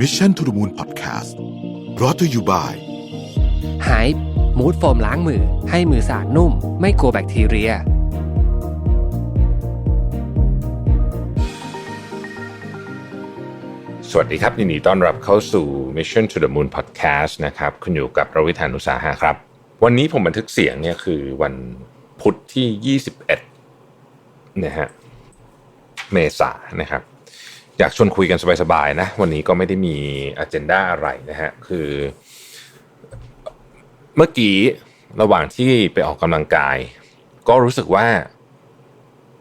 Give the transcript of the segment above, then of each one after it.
Mission to the Moon Podcast brought to you by หายมูดโฟมล้างมือ ให้มือสะอาดนุ่ม ไม่กลัวแบคทีเรีย สวัสดีครับ ยินดีต้อนรับเข้าสู่ Mission to the Moon Podcast นะครับ คุณอยู่กับประวิธานุสาหะครับ วันนี้ผมบันทึกเสียงเนี่ยคือวันพุธที่ 21นะฮะเมษายนนะครับ อยากชวนคุยกันสบายๆนะ วันนี้ก็ไม่ได้มีอ g e n d a อะไรนะฮะ คือ เมื่อกี้ระหว่างที่ไปออกกำลังกาย ก็รู้สึกว่า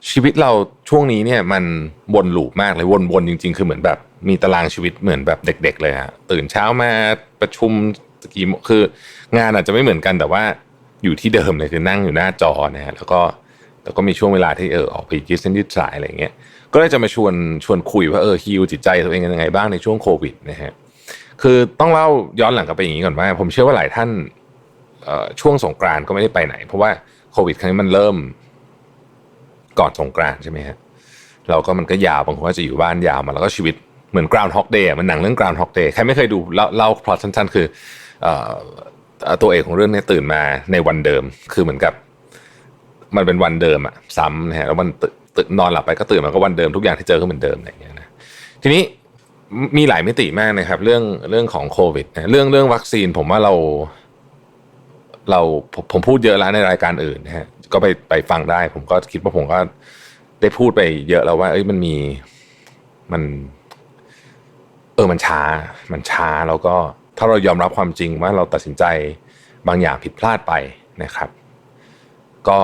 ชีวิตเราช่วงนี้เนี่ยมันวนลูปมากเลยวนๆจริง ๆ คือเหมือนแบบ มีตารางชีวิตเหมือนแบบเด็ก ๆ เลยฮะตื่นเช้ามาประชุมกี่โมงคืองานอาจจะไม่เหมือนกันแต่ว่าอยู่ที่เดิมเลยคือนั่งอยู่หน้าจอนะฮะแล้วก็แล้วก็มีช่วงเวลาที่เออออกไปยืดเส้นยืดสายอะไรอย่างเงี้ย ก็เลยจะมาชวนชวนคุยว่าเออฮิวจิตใจตัวเองยังไงบ้างในช่วงโควิดนะฮะคือต้องเล่าย้อนหลังกลับไปอย่างนี้ก่อนว่า ผมเชื่อว่าหลายท่านช่วงสงกรานต์ก็ไม่ได้ไปไหน เพราะว่าโควิดครั้งนี้มันเริ่มก่อนสงกรานต์ใช่ไหมฮะเราก็มันก็ยาวบางคนก็จะอยู่บ้านยาวมาแล้วก็ชีวิตเหมือน ground hog day อะมันหนังเรื่อง ground hog day ใครไม่เคยดูเล่าพล็อตสั้นๆ คืออตัวเอกของเรื่องเนี้ตื่นมาในวันเดิม คือเหมือนกับ มันเป็นวันเดิมอะซ้ำนะฮะแล้วมัน ตื่นนอนหลับไปก็ตื่นมาก็วันเดิมทุกอย่างที่เจอก็เหมือนเดิมอะไรอย่างเงี้ยนะทีนี้มีหลายมิติมากนะครับ เรื่องเรื่องของโควิดนะเรื่องเรื่องวัคซีนผมว่าเรา เราผมพูดเยอะแล้วในรายการอื่นนะฮะก็ไปไปฟังได้ ผมก็คิดว่าผมก็ได้พูดไปเยอะแล้วว่า เอ้ยมันมีมัน เออมันช้า มันช้าแล้วก็ถ้าเรายอมรับความจริงว่าเราตัดสินใจบางอย่างผิดพลาดไปนะครับ ก็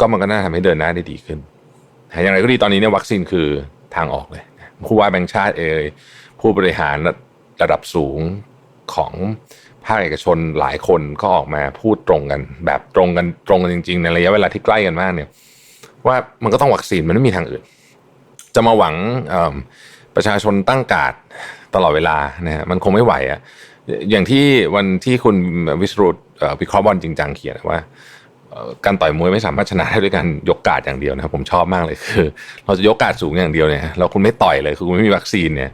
ก็มันก็น่าทำให้เดินหน้าได้ดีขึ้นแต่อย่างไรก็ดีตอนนี้เนี่ยวัคซีนคือทางออกเลยผู้ว่าแบงค์ชาติเอยผู้บริหารระดับสูงของภาคเอกชนหลายคนก็ออกมาพูดตรงกัน แบบตรงกันตรงกันจริง ๆ ในระยะเวลาที่ใกล้กันมากเนี่ย ว่ามันก็ต้องวัคซีนมันไม่มีทางอื่น จะมาหวังประชาชนตั้งการ์ดตลอดเวลานะฮะมันคงไม่ไหวอะอย่างที่วันที่คุณวิสรุตเอ่อวิเคราะห์บอลจริงจังเขียนว่า การต่อยมวยไม่สามารถชนะได้ด้วยการยกกาดอย่างเดียวนะครับผมชอบมากเลยคือ เราจะยกกาดสูงอย่างเดียวเนี่ยเราคุณไม่ต่อยเลยคือคุณไม่มีวัคซีนเนี่ย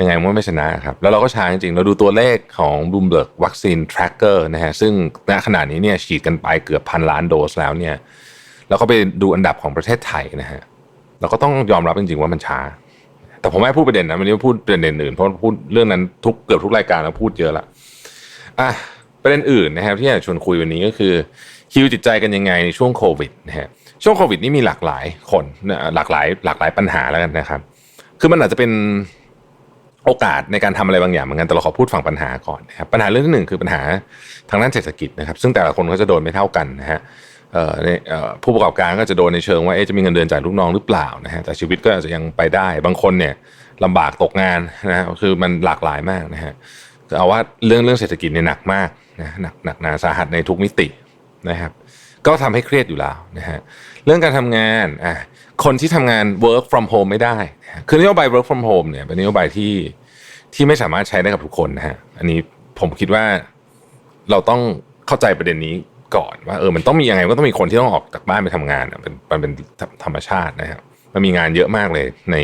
ยังไงมันไม่ชนะครับ แล้วเราก็ช้าจริงๆ เราดูตัวเลขของ Bloomberg วัคซีน Tracker นะฮะซึ่งณขณะนี้เนี่ยฉีดกันไปเกือบพันล้านโดสแล้วเนี่ยแล้วก็ไปดูอันดับของประเทศไทยนะฮะเราก็ต้องยอมรับจริงๆว่ามันช้า แต่ผมไม่พูดประเด็นนะวันนี้พูดประเด็นอื่นเพราะพูดเรื่องนั้นทุกเกือบทุกรายการแล้วพูดเยอะละอะประเด็นอื่นนะครับที่อยากชวนคุยวันนี้ก็คือ ฮิวจิตใจกันยังไงในช่วงโควิดนะฮะช่วงโควิดนี่มีหลากหลายคนหลากหลายหลากหลายปัญหาแล้วกันนะครับ คือมันอาจจะเป็นโอกาสในการทำอะไรบางอย่างเหมือนกันแต่เราขอพูดฝั่งปัญหาก่อนนะครับปัญหาเรื่องที่หนึ่งคือปัญหาทางด้านเศรษฐกิจนะครับ ซึ่งแต่ละคนก็จะโดนไม่เท่ากันนะฮะผู้ประกอบการก็จะโดนในเชิงว่าจะมีเงินเดือนจ่ายลูกน้องหรือเปล่านะฮะแต่ชีวิตก็อาจจะยังไปได้ บางคนเนี่ยลำบากตกงานนะฮะคือมันหลากหลายมากนะฮะเอาว่าเรื่องเรื่องเศรษฐกิจเนี่ยหนักมากนะหนักหนักหนาสาหัสในทุกมิติ นะครับก็ทำให้เครียดอยู่แล้วนะฮะเรื่องการทำงานอะคนที่ทำงาน work from home ไม่ได้ คือนโยบาย work from home เนี่ยเป็นนโยบายที่ที่ไม่สามารถใช้ได้กับทุกคนนะฮะอันนี้ผมคิดว่าเราต้องเข้าใจประเด็นนี้ก่อนว่าเออมันต้องมียังไงก็ต้องมีคนที่ต้องออกจากบ้านไปทำงานเป็นมันเป็นธรรมชาตินะครับมันมีงานเยอะมากเลยใน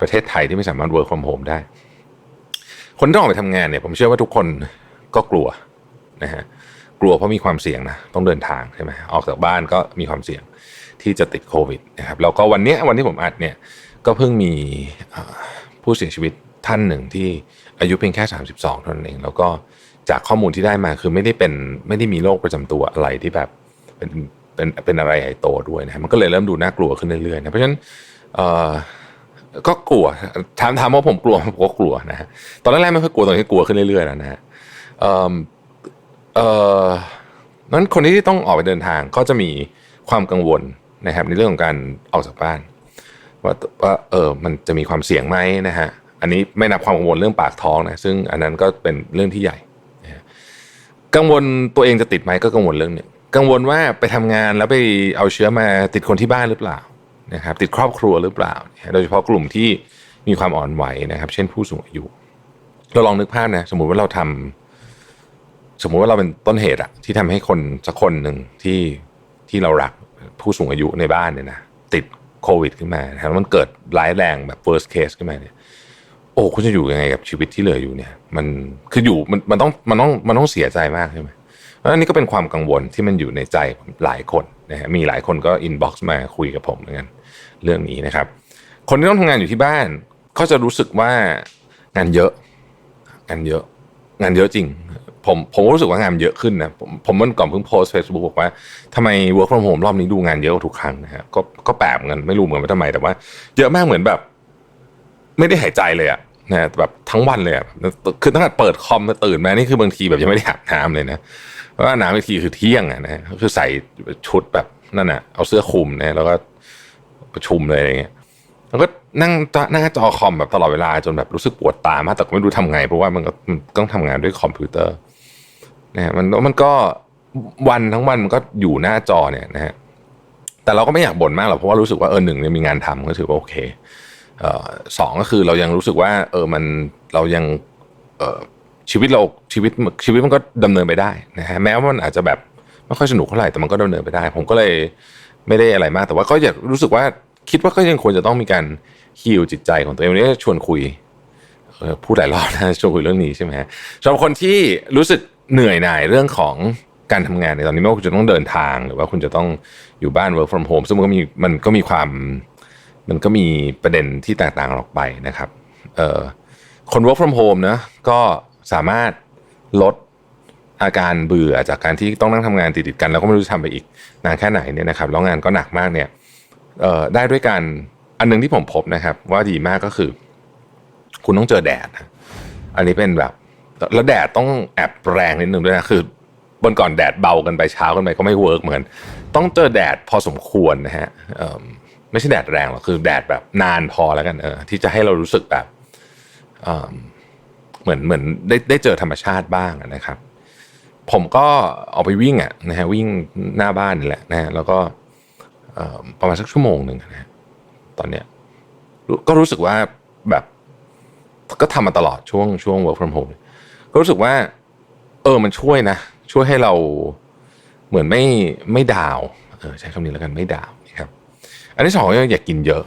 ประเทศไทยที่ไม่สามารถ work from home ได้ คนที่ต้องออกไปทำงานเนี่ย ผมเชื่อว่าทุกคนก็กลัวนะฮะ กลัวเพราะมีความเสี่ยงนะต้องเดินทางใช่ไหมออกจากบ้านก็มีความเสี่ยงที่จะติดโควิดนะครับแล้วก็วันนี้วันที่ผมอัดเนี่ยก็เพิ่งมีผู้เสียชีวิตท่านหนึ่งที่อายุเพียงแค่ 32เท่านั้นเอง แล้วก็จากข้อมูลที่ได้มาคือไม่ได้เป็นไม่ได้มีโรคประจำตัวอะไรที่แบบเป็นเป็นเป็นอะไรใหญ่โตด้วยนะฮะมันก็เลยเริ่มดูน่ากลัวขึ้นเรื่อยๆนะเพราะฉะนั้นเออก็กลัวถามถามว่าผมกลัวผมก็กลัวนะฮะตอนแรกๆไม่ค่อยกลัวตอนนี้กลัวขึ้นเรื่อยๆแล้วนะฮะ เออนั้นคนที่ต้องออกไปเดินทางก็จะมีความกังวลนะครับ ในเรื่องของการออกจากบ้าน ว่าว่าเออมันจะมีความเสี่ยงไหมนะฮะอันนี้ไม่นับความกังวลเรื่องปากท้องนะซึ่งอันนั้นก็เป็นเรื่องที่ใหญ่นะกังวลตัวเองจะติดไหมก็กังวลเรื่องหนึ่งกังวลว่าไปทำงานแล้วไปเอาเชื้อมาติดคนที่บ้านหรือเปล่านะครับ ติดครอบครัวหรือเปล่า โดยเฉพาะกลุ่มที่มีความอ่อนไหวนะครับ เช่นผู้สูงอายุ เราลองนึกภาพนะสมมุติว่าเราทำ สมมุติว่าเราเป็นต้นเหตุอะที่ทำให้คนสักคนหนึ่งที่ที่เรารักผู้สูงอายุในบ้านเนี่ยนะติดโควิดขึ้นมาแล้วมันเกิดร้ายแรงแบบ worst case ขึ้นมาเนี่ยโอ้คุณจะอยู่ยังไงกับชีวิตที่เหลืออยู่เนี่ย มันคืออยู่มันมันต้องมันต้องมันต้องเสียใจมากใช่ไหมอันนี้ก็เป็นความกังวลที่มันอยู่ในใจหลายคนนะฮะมีหลายคนก็อินบ็อกซ์มาคุยกับผมเหมือนกันเรื่องนี้นะครับ คนที่ต้องทำงานอยู่ที่บ้านก็จะรู้สึกว่างานเยอะ งานเยอะ งานเยอะจริง ผมผมรู้สึกว่างานเยอะขึ้นนะผมผมเมื่อก่อนเพิ่งโพสเฟซบุ๊กบอกว่าทำไม work from home รอบนี้ดูงานเยอะกว่าทุกครั้งนะฮะก็ก็แปลกเหมือนกันไม่รู้เหมือนว่าทำไมแต่ว่า เยอะมากเหมือนแบบ ไม่ได้หายใจเลยอะนะแบบทั้งวันเลยอะคือตั้งแต่เปิดคอมมาตื่นมานี่คือบางทีแบบยังไม่ได้อาบน้ำเลยนะเพราะว่าน้ำอีกทีคือเที่ยงอะนะคือใส่ชุดแบบนั่นอะเอาเสื้อคลุมนะแล้วก็ประชุมเลยอะไรเงี้ยแล้วก็นั่งนั่งจอคอมแบบตลอดเวลาจนแบบรู้สึกปวดตามากแต่ก็ไม่รู้ทำไง เพราะว่ามันก็มันต้องทำงานด้วยคอมพิวเตอร์ นะฮะมันมันก็วันทั้งวันมันก็อยู่หน้าจอเนี่ยนะฮะแต่เราก็ไม่อยากบ่นมากหรอกเพราะว่ารู้สึกว่าเออหนึ่งเนี่ยมีงานทำก็ถือว่าโอเคเอ่อสองก็คือเรายังรู้สึกว่า เออมันเรายังเอ่อชีวิตเราชีวิตชีวิตมันก็ดำเนินไปได้นะฮะแม้ว่ามันอาจจะแบบไม่ค่อยสนุกเท่าไหร่แต่มันก็ดำเนินไปได้ ผมก็เลยไม่ได้อะไรมากแต่ว่าก็อยากรู้สึกว่าคิดว่าก็ยังควรจะต้องมีการฮีลจิตใจของตัวเองวันนี้ชวนคุยพูดหลายรอบนะชวนคุยเรื่องนี้ใช่ไหมฮะสำหรับคนที่รู้สึก เหนื่อยหน่ายเรื่องของการทำงานในตอนนี้ไม่ว่าคุณจะต้องเดินทางหรือว่าคุณจะต้องอยู่บ้าน work from home ซึ่งมันก็มีมันก็มีความมันก็มีประเด็นที่แตกต่างออกไปนะครับเอ่อคน work from home นะก็สามารถลดอาการเบื่อจากการที่ต้องนั่งทำงานติดๆกันแล้วก็ไม่รู้จะทำไปอีกนานแค่ไหนเนี่ยนะครับแล้วงานก็หนักมากเนี่ยเอ่อได้ด้วยการอันหนึงที่ผมพบนะครับ ว่าดีมากก็คือ คุณต้องเจอแดด อันนี้เป็นแบบ แล้วแดดต้องแอบแรงนิดนึงด้วยนะคือบนก่อนแดดเบากันไปเช้ากันไปก็ไม่เวิร์กเหมือน ต้องเจอแดดพอสมควรนะฮะไม่ใช่แดดแรงหรอกคือแดดแบบนานพอแล้วกันเออที่จะให้เรารู้สึกแบบเหมือนเหมือนได้ได้เจอธรรมชาติบ้างนะครับ ผมก็ออกไปวิ่งอะนะฮะวิ่งหน้าบ้านนี่แหละนะฮะแล้วก็ประมาณสักชั่วโมงหนึ่งนะฮะตอนเนี้ยก็รู้สึกว่าแบบก็ทำมาตลอดช่วงช่วง work from home ก็รู้สึกว่า เออมันช่วยนะ ช่วยให้เราเหมือนไม่ไม่ดาวเออใช้คำนี้แล้วกันไม่ดาวนะครับ อันที่สองอย่ากินเยอะ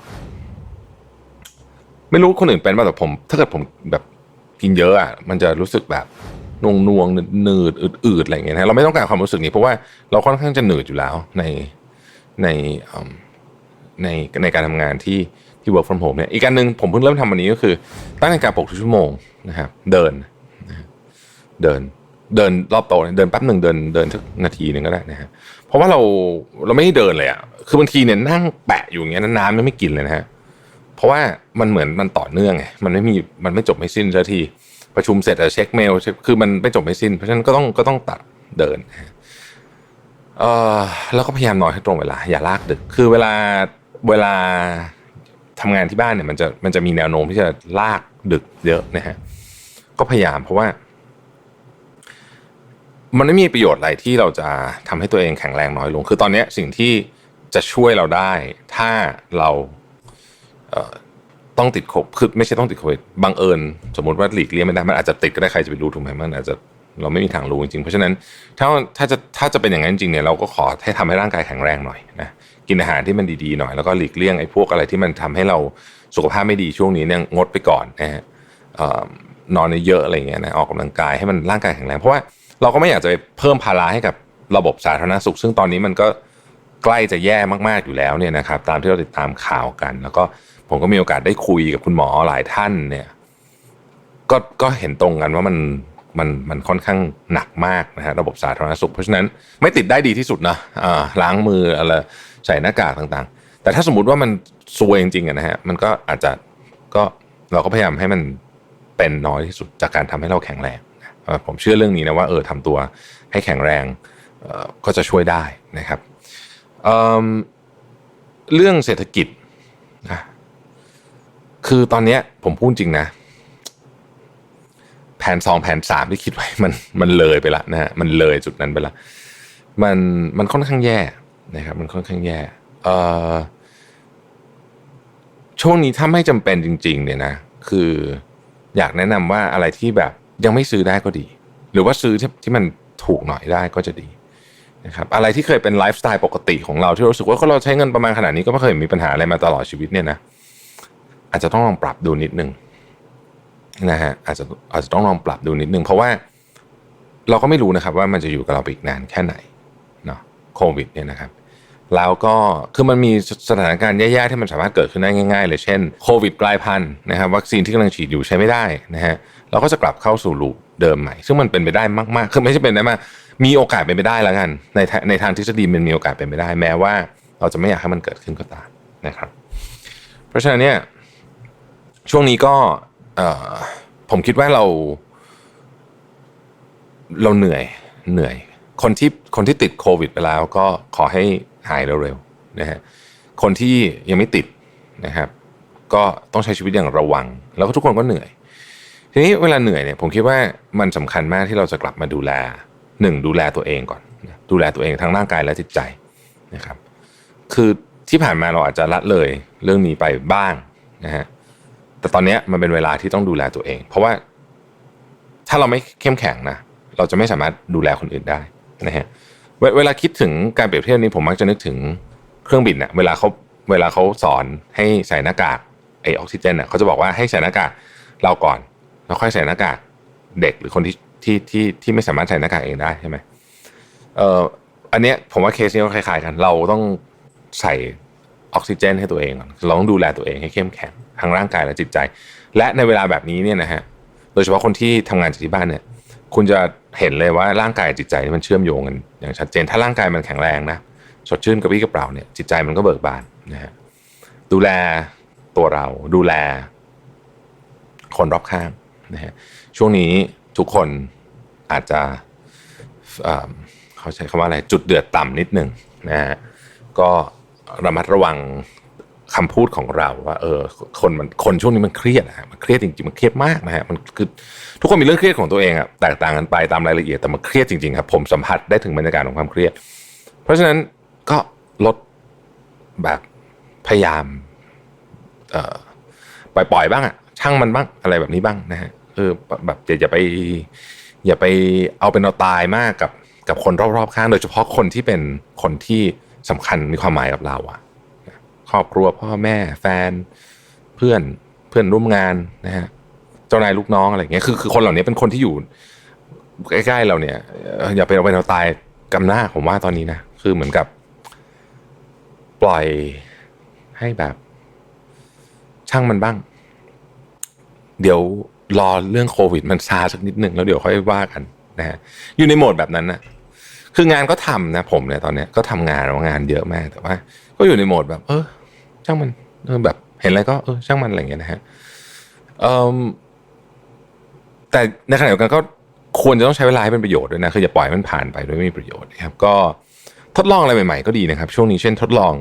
ไม่รู้คนอื่นเป็นป่ะแต่ผม ถ้าเกิดผมแบบกินเยอะอะมันจะรู้สึกแบบนวงนวงหนืดอืดๆอะไรอย่างเงี้ยนะเราไม่ต้องการความรู้สึกนี้เพราะว่าเราค่อนข้างจะหนืดอยู่แล้วในในในในการทำงานที่ที่ work from home เนี่ยอีกการหนึ่งผมเพิ่งเริ่มทำวันนี้ก็คือ ตั้งนาฬิกาปลุกทุกชั่วโมงนะครับเดิน เดินเดินรอบโต๊ะเดินแป๊บหนึ่งเดินเดินสักนาทีหนึ่งก็ได้นะฮะเพราะว่าเราเราไม่ได้เดินเลยอะคือบางทีเนี่ยนั่งแปะอยู่อย่างเงี้ยน้ำยังไม่กินเลยนะฮะเพราะว่ามันเหมือนมันต่อเนื่องไงมันไม่มีมันไม่จบไม่สิ้นสักทีประชุมเสร็จอะเช็คเมลเช็คคือมันไม่จบไม่สิ้น เพราะฉะนั้นก็ต้องก็ต้องตัดเดินนะฮะเออแล้วก็พยายามนอนให้ตรงเวลา อย่าลากดึก คือเวลาเวลาทำงานที่บ้านเนี่ยมันจะมันจะมีแนวโน้มที่จะลากดึกเยอะนะฮะก็พยายามเพราะว่า มันไม่มีประโยชน์อะไรที่เราจะทำให้ตัวเองแข็งแรงน้อยลง คือตอนนี้สิ่งที่จะช่วยเราได้ ถ้าเราเต้องติดโควิดคือไม่ใช่ต้องติดโควิดบังเอิญ สมมติว่าหลีกเลี่ยงไม่ได้มันอาจจะติดก็ได้ใครจะไปรู้ถูกไหมมันอาจจะเราไม่มีทางรู้จริงๆ เพราะฉะนั้นถ้าถ้าจะถ้าจะเป็นอย่างนั้นจริงเนี่ยเราก็ขอให้ทำให้ร่างกายแข็งแรงหน่อยนะกินอาหารที่มันดีๆหน่อยแล้วก็หลีกเลี่ยงไอ้พวกอะไรที่มันทำให้เราสุขภาพไม่ดีช่วงนี้เนี่ยงดไปก่อนนะฮะนอนเยอะอะไรเงี้ยนะออกกำลังกายให้มันร่างกายแข็งแรงเพราะว่า เราก็ไม่อยากจะไปเพิ่มภาระให้กับระบบสาธารณสุข ซึ่งตอนนี้มันก็ใกล้จะแย่มากๆอยู่แล้วเนี่ยนะครับ ตามที่เราติดตามข่าวกัน แล้วก็ผมก็มีโอกาสได้คุยกับคุณหมอหลายท่านเนี่ย ก็ก็เห็นตรงกันว่ามันมันมันค่อนข้างหนักมากนะฮะระบบสาธารณสุข เพราะฉะนั้นไม่ติดได้ดีที่สุดนะอ่าล้างมืออะไรใส่หน้ากากต่างๆ แต่ถ้าสมมติว่ามันซวยจริงๆนะฮะมันก็อาจจะก็เราก็พยายามให้มันเป็นน้อยที่สุดจากการทำให้เราแข็งแรง ผมเชื่อเรื่องนี้นะว่าเออทำตัวให้แข็งแรงก็จะช่วยได้นะครับเเรื่องเศรษฐกิจนะคือตอนนี้ผมพูดจริงนะ แผนสองแผนสามที่คิดไว้มันมันเลยไปละนะฮะมันเลยจุดนั้นไปละมันมันค่อนข้างแย่นะครับ มันค่อนข้างแย่ช่วงนี้ถ้าไม่จำเป็นจริง ๆ เนี่ยนะ คืออยากแนะนำว่าอะไรที่แบบ ยังไม่ซื้อได้ก็ดี หรือว่าซื้อที่ที่มันถูกหน่อยได้ก็จะดีนะครับอะไรที่เคยเป็นไลฟ์สไตล์ปกติของเราที่รู้สึกว่าเราใช้เงินประมาณขนาดนี้ก็ไม่เคยมีปัญหาอะไรมาตลอดชีวิตเนี่ยนะอาจจะต้องลองปรับดูนิดนึงนะฮะอาจจะอาจจะต้องลองปรับดูนิดนึงเพราะว่าเราก็ไม่รู้นะครับว่ามันจะอยู่กับเราไปอีกนานแค่ไหนเนาะโควิดเนี่ยนะครับแล้วก็คือมันมีสถานการณ์แย่ๆที่มันสามารถเกิดขึ้นได้ง่าย ๆ เลยเช่นโควิดกลายพันธุ์นะครับวัคซีนที่กำลังฉีดอยู่ใช้ไม่ได้นะฮะ เราก็จะกลับเข้าสู่ลูปเดิมใหม่ ซึ่งมันเป็นไปได้มากๆคือไม่ใช่เป็นได้มากมีโอกาสเป็นไปได้แล้วกัน ในในทางทฤษฎีมันมีโอกาสเป็นไปได้ แม้ว่า เราจะไม่อยากให้มันเกิดขึ้นก็ตามนะครับ เพราะฉะนั้นเนี่ยช่วงนี้ก็ผมคิดว่าเรา เราเหนื่อยเหนื่อย คนที่คนที่ติดโควิดไปแล้วก็ขอให้หายเร็วๆนะฮะคนที่ยังไม่ติดนะครับ ก็ต้องใช้ชีวิตอย่างระวัง แล้วก็ทุกคนก็เหนื่อย ทีนี้เวลาเหนื่อยเนี่ยผมคิดว่ามันสำคัญมากที่เราจะกลับมาดูแลหนึ่งดูแลตัวเองก่อน ดูแลตัวเองทั้งร่างกายและจิตใจนะครับ คือที่ผ่านมาเราอาจจะละเลยเรื่องนี้ไปบ้างนะฮะแต่ตอนนี้มันเป็นเวลาที่ต้องดูแลตัวเอง เพราะว่าถ้าเราไม่เข้มแข็งนะเราจะไม่สามารถดูแลคนอื่นได้นะฮะเวเวลาคิดถึงการเปรียบเทียบนี้ผมมักจะนึกถึงเครื่องบินอะเวลาเขาเวลาเขาสอนให้ใส่หน้ากากไอออกซิเจนอะเขาจะบอกว่าให้ใส่หน้ากากเราก่อน แล้วค่อยใส่หน้ากากเด็กหรือคนที่ที่ที่ที่ไม่สามารถใส่หน้ากากเองได้ใช่ไหมเอ่ออันเนี้ยผมว่าเคสนี้ก็คล้ายๆกัน เราต้องใส่ออกซิเจน ให้ตัวเองก่อนเราต้องดูแลตัวเองให้เข้มแข็งทั้งร่างกายและจิตใจ และในเวลาแบบนี้เนี่ยนะฮะโดยเฉพาะคนที่ทำงานจากที่บ้านเนี่ยคุณจะเห็นเลยว่าร่างกายจิตใจนี่มันเชื่อมโยงกันอย่างชัดเจนถ้าร่างกายมันแข็งแรงนะสดชื่นกระปรี้กระเปร่าเนี่ยจิตใจมันก็เบิกบานนะฮะดูแลตัวเราดูแลคนรอบข้าง นะฮะช่วงนี้ทุกคนอาจจะเเขาใช้คำว่าอะไรจุดเดือดต่ำนิดหนึ่งนะฮะก็ระมัดระวังคำพูดของเราว่าเออคนมันคนช่วงนี้มันเครียดนะมันเครียดจริงๆมันเครียดมากนะฮะมันคือทุกคนมีเรื่องเครียดของตัวเองอะแตกต่างกันไปตามรายละเอียดแต่มันเครียดจริงๆครับผมสัมผัสได้ถึงบรรยากาศของความเครียด เพราะฉะนั้นก็ลดแบบพยายามเอ่อปล่อยปล่อยบ้างอะช่างมันบ้างอะไรแบบนี้บ้างนะฮะ เออแบบอย่าไป อย่าไปเอาเป็นเอาตายมากกับกับคนรอบๆข้าง โดยเฉพาะคนที่เป็นคนที่สำคัญมีความหมายกับเราอะครอบครัวพ่อแม่แฟนเพื่อนเพื่อนร่วมงานนะฮะเจ้านายลูกน้องอะไรอย่างเงี้ยคือคือคนเหล่านี้เป็นคนที่อยู่ใกล้ๆเราเนี่ย อย่าไปเอาเป็นเอาตายกำหน้าผมว่าตอนนี้นะคือเหมือนกับ ปล่อยให้แบบ ช่างมันบ้าง เดี๋ยว รอเรื่องโควิด มันซาสักนิดหนึ่งแล้วเดี๋ยวค่อยว่ากันนะฮะอยู่ในโหมดแบบนั้นนะคืองานก็ทำนะ ผมเนี่ยตอนเนี้ยก็ทำงานแล้วงานเยอะมากแต่ว่า ก็อยู่ในโหมดแบบ เออช่างมันเออแบบเห็นอะไรก็เออช่างมันอะไรอย่างเงี้ยนะฮะอ่มแต่ในขณะเดียวกันก็ควรจะต้องใช้เวลาให้เป็นประโยชน์ด้วยนะคืออย่าปล่อยมันผ่านไปโดยไม่มีประโยชน์นะครับ ก็ทดลองอะไรใหม่ๆ ก็ดีนะครับ ช่วงนี้เช่นทดลอง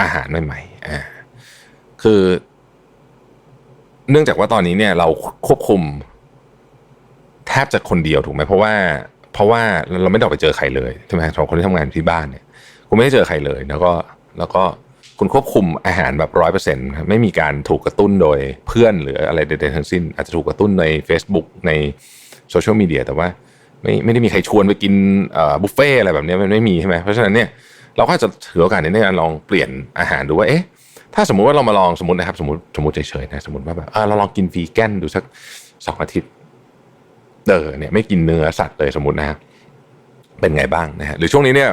อาหารใหม่ๆอ่าคือ เนื่องจากว่าตอนนี้เนี่ยเราควบคุม แทบจะคนเดียวถูกไหมเพราะว่า เพราะว่าเราไม่ได้ออกไปเจอใครเลยใช่ไหมสำหรับคนที่ทำงานที่บ้านเนี่ยคุณไม่ได้เจอใครเลย แล้วก็แล้วก็คุณควบคุมอาหารแบบร้อยเปอร์เซ็นต์ไม่มีการถูกกระตุ้นโดยเพื่อนหรืออะไรใดๆทั้งสิ้น อาจจะถูกกระตุ้นใน Facebook ในโซเชียลมีเดียแต่ว่าไม่ไม่ได้มีใครชวนไปกินบุฟเฟ่อะไรแบบเนี้ยมันไม่มีใช่ไหมเพราะฉะนั้นเนี่ยเราก็จะถือโอกาสนี้ในการลองเปลี่ยนอาหารดูว่าเอ๊ะ ถ้าสมมุติว่าเรามาลองสมมตินะครับ สมมติสมมติเฉยๆนะสมมติว่าแบบเราลองกินวีแกนดูสักสองอาทิตย์เออเนี่ยไม่กินเนื้อสัตว์เลยสมมตินะฮะเป็นไงบ้างนะฮะหรือช่วงนี้เนี่ย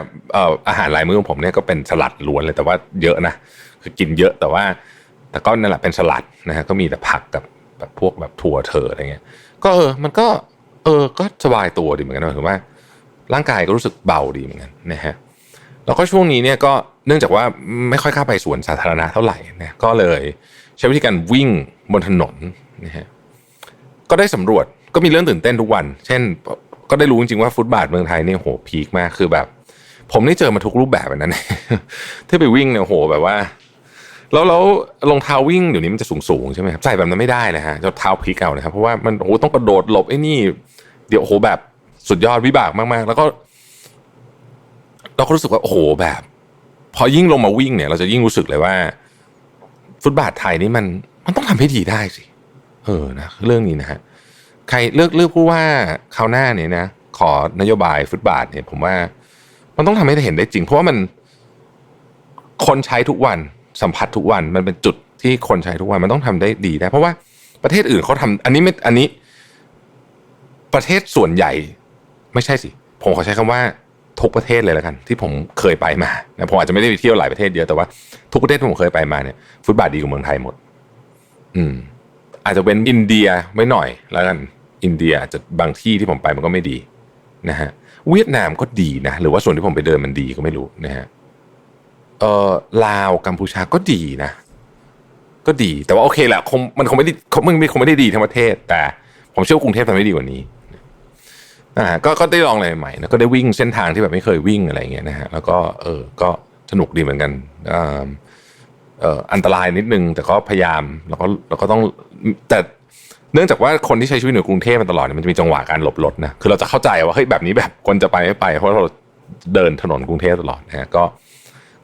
อาหารหลายมื้อของผมเนี่ยก็เป็นสลัดล้วนเลยแต่ว่าเยอะนะคือกินเยอะแต่ว่า แต่ก็นั่นแหละเป็นสลัดนะฮะก็มีแต่ผักกับแบบพวกแบบถั่วเถออะไรเงี้ย ก็เออมันก็ เออก็สบายตัวดีเหมือนกันนะถึงว่า ร่างกายก็รู้สึกเบาดีเหมือนกันนะฮะ แล้วก็ช่วงนี้เนี่ยก็เนื่องจากว่าไม่ค่อยเข้าไปสวนสาธารณะเท่าไหร่นะก็เลยใช้วิธีการวิ่งบนถนนนะฮะก็ได้สำรวจก็มีเรื่องตื่นเต้นทุกวัน เช่น ก็ได้รู้จริงๆว่าฟุตบาทเมืองไทยเนี่ยโหพีคมากคือแบบ ผมได้เจอมาทุกรูปแบบแบบนั้นที่ไปวิ่งเนี่ยโหแบบว่า แล้วแล้วรองเท้าวิ่งเดี๋ยวนี้มันจะสูงสูงๆใช่ไหมครับใส่แบบนั้นไม่ได้นะฮะจะเท้าพลิกเอานะครับเพราะว่ามันโอ้ต้องกระโดดหลบไอ้นี่ เดี๋ยวโหแบบสุดยอดวิบากมากๆ แล้วก็ เราก็รู้สึกว่าโอ้โหแบบ พอยิ่งลงมาวิ่งเนี่ย เราจะยิ่งรู้สึกเลยว่า ฟุตบาทไทยนี่มันมันต้องทำให้ดีได้สิเออนะเรื่องนี้นะฮะใครเลือกเลือกผู้ว่าคราวหน้าเนี่ยนะขอนโยบายฟุตบาทเนี่ย ผมว่า มันต้องทำให้เห็นได้จริง เพราะว่ามันคนใช้ทุกวันสัมผัสทุกวันมันเป็นจุดที่คนใช้ทุกวันมันต้องทำได้ดีได้เพราะว่าประเทศอื่นเขาทำอันนี้ไม่อันนี้ ประเทศส่วนใหญ่ ไม่ใช่สิ ผมขอใช้คำว่า ทุกประเทศเลยแล้วกัน ที่ผมเคยไปมานะผมอาจจะไม่ได้ไปเที่ยวหลายประเทศเยอะแต่ว่าทุกประเทศที่ผมเคยไปมาเนี่ยฟุตบาทดีกว่าเมืองไทยหมด อืม อาจจะเป็นอินเดียไว้หน่อยแล้วกันอินเดียอาจจะบางที่ที่ผมไปมันก็ไม่ดีนะฮะเวียดนามก็ดีนะ หรือว่าส่วนที่ผมไปเดินมันดีก็ไม่รู้นะฮะเออลาวกัมพูชาก็ดีนะ ก็ดีแต่ว่าโอเคแหละคงมันคงไม่ได้มันคงไม่ได้ดีทั้งประเทศ แต่ผมเชื่อกรุงเทพทำได้ดีกว่านี้ อ่าก็ก็ได้ลองอะไรใหม่นะก็ได้วิ่งเส้นทางที่แบบไม่เคยวิ่งอะไรอย่างเงี้ยนะฮะแล้วก็เออก็สนุกดีเหมือนกันอ่าเอ่ออันตรายนิดนึง แต่ก็พยายามแล้วก็เราก็ต้องแต่เนื่องจากว่าคนที่ใช้ชีวิตอยู่กรุงเทพมาตลอดเนี่ยมันจะมีจังหวะการหลบรถนะคือเราจะเข้าใจว่าเฮ้ยแบบนี้แบบคนจะไปไม่ไปเพราะเราเดินถนนกรุงเทพตลอดนะฮะก็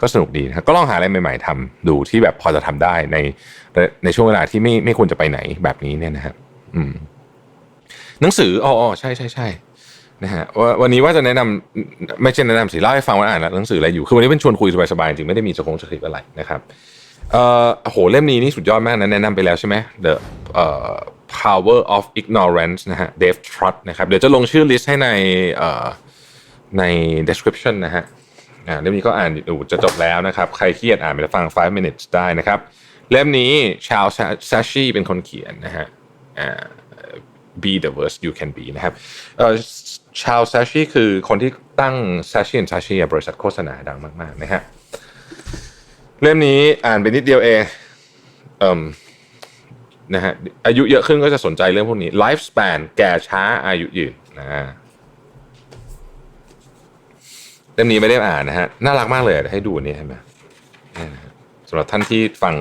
ก็สนุกดีนะก็ลองหาอะไรใหม่ ๆทำดูที่แบบพอจะทำได้ในในช่วงเวลาที่ไม่ไม่ควรจะไปไหนแบบนี้เนี่ยนะครับอืมหนังสืออ๋ออ๋อใช่ใช่ใช่ นะฮะววันนี้ว่าจะแนะนำไม่ใช่แนะนำสิเล่าให้ฟังว่าอ่านหนังสืออะไรอยู่คือวันนี้เป็นชวนคุยสบายๆจริงไม่ได้มีสคงสคริปอะไรนะครับเอ่อโหเล่มนี้นี่สุดยอดมากนะแนะนำไปแล้วใช่ไหม The เอ่อ Power of Ignorance นะฮะ Dave Trott นะครับเดี๋ยวจะลงชื่อลิสต์ให้ในเอ่อใน description นะฮะอ่าเล่มนี้ก็อ่านอยู่จะจบแล้วนะครับ ใครเครียดอ่านไปฟัง 5 minutes ได้นะครับ เล่มนี้ชาวซาชีเป็นคนเขียนนะฮะอ่า be the worst you can be นะครับ ชาวซาชีคือคนที่ตั้งซาชีนซาชีบริษัทโฆษณาดังมากๆนะฮะเล่มนี้อ่านไปนิดเดียวเองเอ่มนะฮะอายุเยอะขึ้นก็จะสนใจเรื่องพวกนี้ life span แก่ช้าอายุยืนนะฮะเล่มนี้ไม่ได้อ่านนะฮะน่ารักมากเลยให้ดูนี่เห็นไหมสำหรับท่านที่ฟัง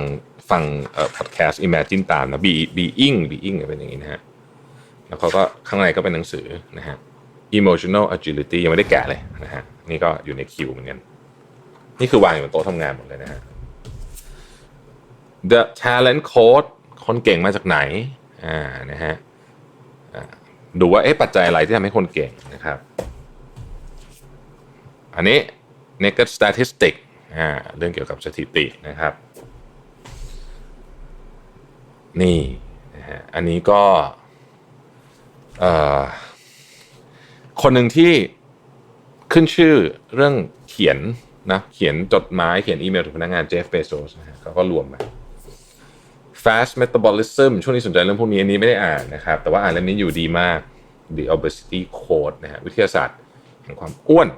ฟังเอ่อพอดแคสต์ Imagine ตามนะ Be Being Being เป็นอย่างนี้นะฮะแล้วเขาก็ข้างในก็เป็นหนังสือนะฮะ Emotional Agility ยังไม่ได้แกะเลยนะฮะนี่ก็อยู่ในคิวเหมือนกัน นี่คือวางอยู่บนโต๊ะทำงานหมดเลยนะฮะ The Talent Code คนเก่งมาจากไหนอ่านะฮะดูว่าเอ๊ะปัจจัยอะไรที่ทำให้คนเก่งนะครับ อันนี้ naked statistic อ่าเรื่องเกี่ยวกับสถิตินะครับ นี่นะฮะอันนี้ก็เอ่อ คนหนึ่งที่ขึ้นชื่อเรื่องเขียนนะเขียนจดหมายเขียนอีเมลถึงพนักงานเจฟเบโซสนะฮะเขาก็รวมมา fast metabolism ช่วงนี้สนใจเรื่องพวกนี้อันนี้ไม่ได้อ่านนะครับ แต่ว่าอ่านเล่มนี้อยู่ดีมาก the obesity code นะฮะวิทยาศาสตร์แห่งความอ้วน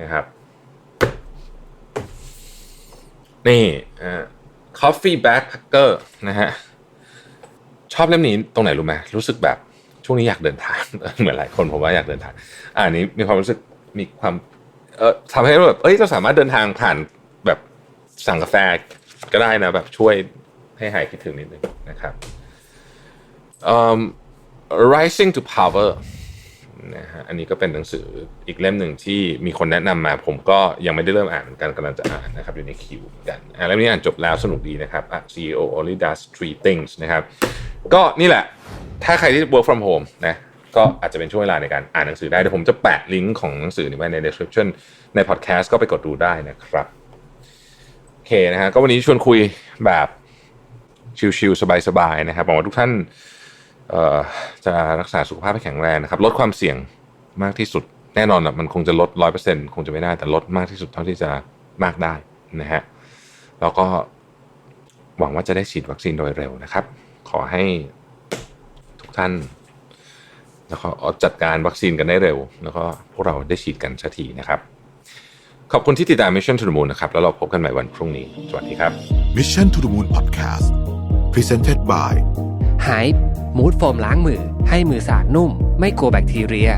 นะครับ นี่อ่ coffee backpacker นะฮะชอบเล่มนี้ตรงไหนรู้ไหมรู้สึกแบบ ช่วงนี้อยากเดินทาง เหมือนหลายคนผมว่าอยากเดินทางอ่านนี้มีความรู้สึกมีความเออทำให้แบบเอ้ยเราสามารถเดินทางผ่านแบบสั่งกาแฟก็ได้นะ แบบช่วยให้หายคิดถึงนิดนึงนะครับ um, rising to power นะฮะอันนี้ก็เป็นหนังสืออีกเล่มหนึ่งที่มีคนแนะนำมา ผมก็ยังไม่ได้เริ่มอ่านเหมือนกันกำลังจะอ่านนะครับอยู่ในคิวกันอ่าเล่มนี้อ่านจบแล้วสนุกดีนะครับ CEO only does three things นะครับ ก็นี่แหละ ถ้าใครที่ work from home นะก็อาจจะเป็นช่วงเวลาในการอ่านหนังสือได้เดี๋ยวผมจะแปะลิงก์ของหนังสือนี้ไว้ใน description ใน podcast ก็ไปกดดูได้นะครับโอเคนะฮะก็วันนี้ชวนคุยแบบชิลๆสบายๆนะครับหวังว่าทุกท่านจะรักษาสุขภาพให้แข็งแรงนะครับ ลดความเสี่ยงมากที่สุดแน่นอนอะมันคงจะลดร้อยเปอร์เซ็นต์คงจะไม่ได้แต่ลดมากที่สุดเท่าที่จะมากได้นะฮะแล้วก็หวังว่าจะได้ฉีดวัคซีนโดยเร็วนะครับ ขอให้ กท่าน แล้วก็จัดการวัคซีนกันได้เร็ว แล้วก็พวกเราได้ฉีดกันสักทีนะครับ ขอบคุณที่ติดตาม Mission to the Moon นะครับ แล้วเราพบกันใหม่วันพรุ่งนี้ สวัสดีครับ Mission to the Moon Podcast Presented by ไฮมูดโฟมล้างมือ ให้มือสะอาดนุ่ม ไม่กลัวแบคทีเรีย